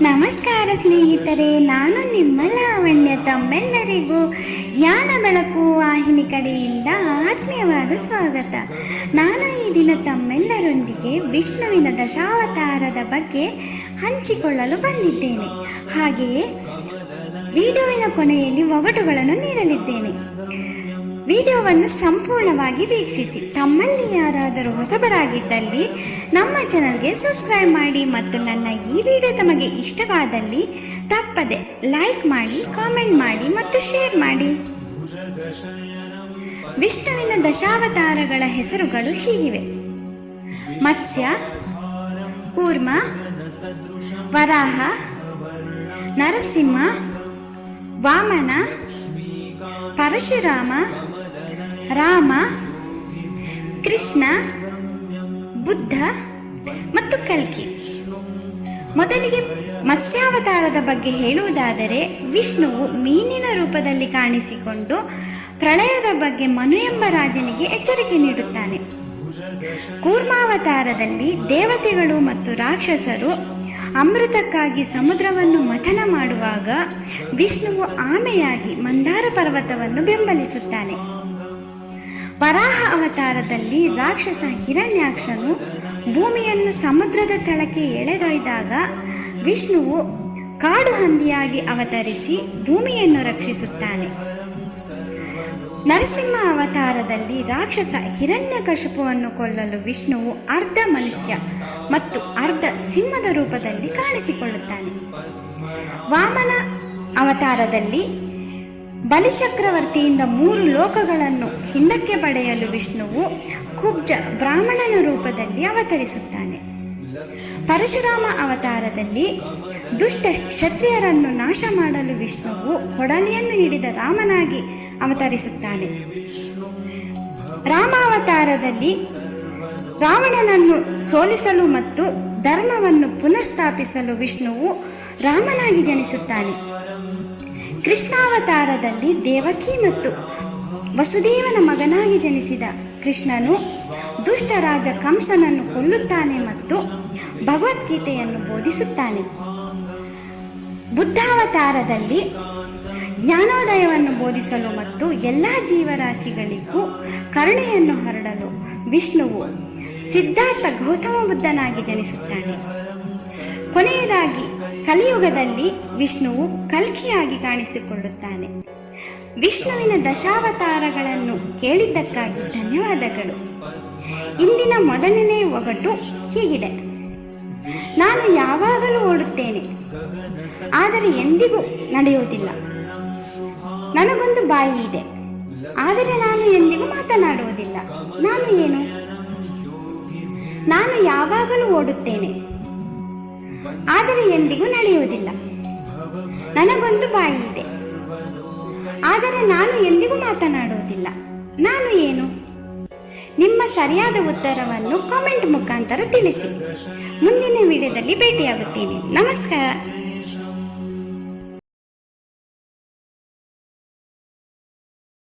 ನಮಸ್ಕಾರ ಸ್ನೇಹಿತರೆ, ನಾನು ನಿಮ್ಮ ಲಾವಣ್ಯ. ತಮ್ಮೆಲ್ಲರಿಗೂ ಜ್ಞಾನ ಬೆಳಕು ವಾಹಿನಿ ಕಡೆಯಿಂದ ಆತ್ಮೀಯವಾದ ಸ್ವಾಗತ. ನಾನು ಈ ದಿನ ತಮ್ಮೆಲ್ಲರೊಂದಿಗೆ ವಿಷ್ಣುವಿನ ದಶಾವತಾರದ ಬಗ್ಗೆ ಹಂಚಿಕೊಳ್ಳಲು ಬಂದಿದ್ದೇನೆ. ಹಾಗೆಯೇ, ವಿಡಿಯೋವಿನ ಕೊನೆಯಲ್ಲಿ ಒಗಟುಗಳನ್ನು ನೀಡಲಿದ್ದೇನೆ. ವಿಡಿಯೋವನ್ನು ಸಂಪೂರ್ಣವಾಗಿ ವೀಕ್ಷಿಸಿ. ತಮ್ಮಲ್ಲಿ ಯಾರಾದರೂ ಹೊಸಬರಾಗಿದ್ದಲ್ಲಿ ನಮ್ಮ ಚಾನಲ್ಗೆ ಸಬ್ಸ್ಕ್ರೈಬ್ ಮಾಡಿ ಮತ್ತು ನನ್ನ ಈ ವಿಡಿಯೋ ತಮಗೆ ಇಷ್ಟವಾದಲ್ಲಿ ತಪ್ಪದೆ ಲೈಕ್ ಮಾಡಿ, ಕಾಮೆಂಟ್ ಮಾಡಿ ಮತ್ತು ಶೇರ್ ಮಾಡಿ. ವಿಷ್ಣುವಿನ ದಶಾವತಾರಗಳ ಹೆಸರುಗಳು ಹೀಗಿವೆ. ಮತ್ಸ್ಯ, ಕೂರ್ಮ, ವರಾಹ, ನರಸಿಂಹ, ವಾಮನ, ಪರಶುರಾಮ ರಾಮ, ಕೃಷ್ಣ, ಬುದ್ಧ ಮತ್ತು ಕಲ್ಕಿ. ಮೊದಲಿಗೆ ಮತ್ಸ್ಯಾವತಾರದ ಬಗ್ಗೆ ಹೇಳುವುದಾದರೆ, ವಿಷ್ಣುವು ಮೀನಿನ ರೂಪದಲ್ಲಿ ಕಾಣಿಸಿಕೊಂಡು ಪ್ರಳಯದ ಬಗ್ಗೆ ಮನು ಎಂಬ ರಾಜನಿಗೆ ಎಚ್ಚರಿಕೆ ನೀಡುತ್ತಾನೆ. ಕೂರ್ಮಾವತಾರದಲ್ಲಿ ದೇವತೆಗಳು ಮತ್ತು ರಾಕ್ಷಸರು ಅಮೃತಕ್ಕಾಗಿ ಸಮುದ್ರವನ್ನು ಮಥನ ಮಾಡುವಾಗ ವಿಷ್ಣುವು ಆಮೆಯಾಗಿ ಮಂದಾರ ಪರ್ವತವನ್ನು ಬೆಂಬಲಿಸುತ್ತಾನೆ. ವರಾಹ ಅವತಾರದಲ್ಲಿ ರಾಕ್ಷಸ ಹಿರಣ್ಯಾಕ್ಷನು ಭೂಮಿಯನ್ನು ಸಮುದ್ರದ ತಳಕ್ಕೆ ಎಳೆದೊಯ್ದಾಗ ವಿಷ್ಣುವು ಕಾಡು ಹಂದಿಯಾಗಿ ಅವತರಿಸಿ ಭೂಮಿಯನ್ನು ರಕ್ಷಿಸುತ್ತಾನೆ. ನರಸಿಂಹ ಅವತಾರದಲ್ಲಿ ರಾಕ್ಷಸ ಹಿರಣ್ಯಕಶಿಪುವನ್ನು ಕೊಲ್ಲಲು ವಿಷ್ಣುವು ಅರ್ಧ ಮನುಷ್ಯ ಮತ್ತು ಅರ್ಧ ಸಿಂಹದ ರೂಪದಲ್ಲಿ ಕಾಣಿಸಿಕೊಳ್ಳುತ್ತಾನೆ. ವಾಮನ ಅವತಾರದಲ್ಲಿ ಬಲಿಚಕ್ರವರ್ತಿಯಿಂದ ಮೂರು ಲೋಕಗಳನ್ನು ಹಿಂದಕ್ಕೆ ಪಡೆಯಲು ವಿಷ್ಣುವು ಕುಬ್ಜ ಬ್ರಾಹ್ಮಣನ ರೂಪದಲ್ಲಿ ಅವತರಿಸುತ್ತಾನೆ. ಪರಶುರಾಮ ಅವತಾರದಲ್ಲಿ ದುಷ್ಟ ಕ್ಷತ್ರಿಯರನ್ನು ನಾಶ ಮಾಡಲು ವಿಷ್ಣುವು ಕೊಡಲಿಯನ್ನು ಹಿಡಿದ ರಾಮನಾಗಿ ಅವತರಿಸುತ್ತಾನೆ. ರಾಮಾವತಾರದಲ್ಲಿ ರಾವಣನನ್ನು ಸೋಲಿಸಲು ಮತ್ತು ಧರ್ಮವನ್ನು ಪುನರ್ಸ್ಥಾಪಿಸಲು ವಿಷ್ಣುವು ರಾಮನಾಗಿ ಜನಿಸುತ್ತಾನೆ. ಕೃಷ್ಣಾವತಾರದಲ್ಲಿ ದೇವಕಿ ಮತ್ತು ವಸುದೇವನ ಮಗನಾಗಿ ಜನಿಸಿದ ಕೃಷ್ಣನು ದುಷ್ಟರಾಜ ಕಂಸನನ್ನು ಕೊಲ್ಲುತ್ತಾನೆ ಮತ್ತು ಭಗವದ್ಗೀತೆಯನ್ನು ಬೋಧಿಸುತ್ತಾನೆ. ಬುದ್ಧಾವತಾರದಲ್ಲಿ ಜ್ಞಾನೋದಯವನ್ನು ಬೋಧಿಸಲು ಮತ್ತು ಎಲ್ಲ ಜೀವರಾಶಿಗಳಿಗೂ ಕರುಣೆಯನ್ನು ಹರಡಲು ವಿಷ್ಣುವು ಸಿದ್ಧಾರ್ಥ ಗೌತಮ ಬುದ್ಧನಾಗಿ ಜನಿಸುತ್ತಾನೆ. ಕೊನೆಯದಾಗಿ ಕಲಿಯುಗದಲ್ಲಿ ವಿಷ್ಣುವು ಕಲ್ಕಿಯಾಗಿ ಕಾಣಿಸಿಕೊಳ್ಳುತ್ತಾನೆ. ವಿಷ್ಣುವಿನ ದಶಾವತಾರಗಳನ್ನು ಕೇಳಿದ್ದಕ್ಕಾಗಿ ಧನ್ಯವಾದಗಳು. ಇಂದಿನ ಮೊದಲನೇ ಒಗಟು ಹೀಗಿದೆ. ನಾನು ಯಾವಾಗಲೂ ಓಡುತ್ತೇನೆ. ಆದರೆ ಎಂದಿಗೂ ನಡೆಯುವುದಿಲ್ಲ. ನನಗೊಂದು ಬಾಯಿ ಇದೆ. ಆದರೆ ನಾನು ಎಂದಿಗೂ ಮಾತನಾಡುವುದಿಲ್ಲ. ನಾನು ಏನು? ನಾನು ಯಾವಾಗಲೂ ಓಡುತ್ತೇನೆ. ಆದರೆ ಎಂದಿಗೂ ನಡೆಯುವುದಿಲ್ಲ. ನನಗೊಂದು ಬಾಯಿ ಇದೆ. ಆದರೆ ನಾನು ಎಂದಿಗೂ ಮಾತನಾಡುವುದಿಲ್ಲ. ನಾನು ಏನು? ನಿಮ್ಮ ಸರಿಯಾದ ಉತ್ತರವನ್ನು ಕಾಮೆಂಟ್ ಮುಖಾಂತರ ತಿಳಿಸಿ. ಮುಂದಿನ ವಿಡಿಯೋದಲ್ಲಿ ಭೇಟಿಯಾಗುತ್ತೇನೆ. ನಮಸ್ಕಾರ.